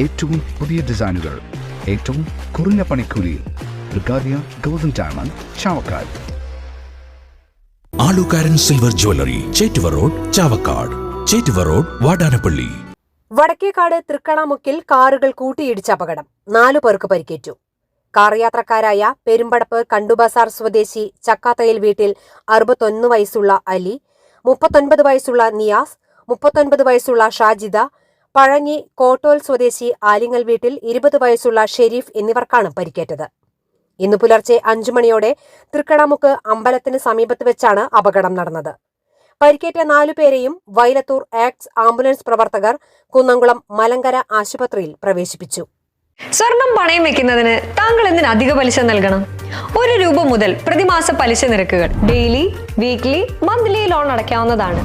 ഏറ്റവും പുതിയ ഡിസൈനുകൾ ഏറ്റവും കുറഞ്ഞ പണിക്കൂലിയിൽ. ബ്രിഗാദിയ golden diamond Chavakkad. Alukaran silver jewellery Chettuva road Chavakkad. Chettuva road Vadanappally. Vadakkekad തൃക്കണാമുക്കിൽ കാറുകൾ കൂട്ടിയിടിച്ച അപകടം. നാലു പേർക്ക് പരിക്കേറ്റു. കാർ യാത്രക്കാരായ പെരുമ്പടപ്പ് കണ്ടുബസാർ സ്വദേശി ചക്കാത്തയിൽ വീട്ടിൽ അറുപത്തൊന്ന് വയസ്സുള്ള അലി മുപ്പത്തൊൻപത് വയസ്സുള്ള നിയാസ് മുപ്പത്തൊൻപത് വയസ്സുള്ള ഷാജിദ പഴഞ്ഞി കോട്ടോൽ സ്വദേശി ആലിങ്ങൽ വീട്ടിൽ ഇരുപത് വയസ്സുള്ള ഷെരീഫ് എന്നിവർക്കാണ് പരിക്കേറ്റത്. ഇന്ന് പുലർച്ചെ അഞ്ചു മണിയോടെ തൃക്കണാമുക്ക് അമ്പലത്തിന് സമീപത്ത് വെച്ചാണ് അപകടം നടന്നത്. പരിക്കേറ്റ നാലുപേരെയും വൈലത്തൂർ ആക്ട്സ് ആംബുലൻസ് പ്രവർത്തകർ കുന്നംകുളം മലങ്കര ആശുപത്രിയിൽ പ്രവേശിപ്പിച്ചു. സ്വർണം പണയം വെക്കുന്നതിന് താങ്കൾ എന്തിന് അധിക പലിശ നൽകണം? ഒരു രൂപ മുതൽ പ്രതിമാസ പലിശ നിരക്കുകൾ ഡെയിലി വീക്ക്ലി മന്ത്ലി ലോൺ അടയ്ക്കാവുന്നതാണ്.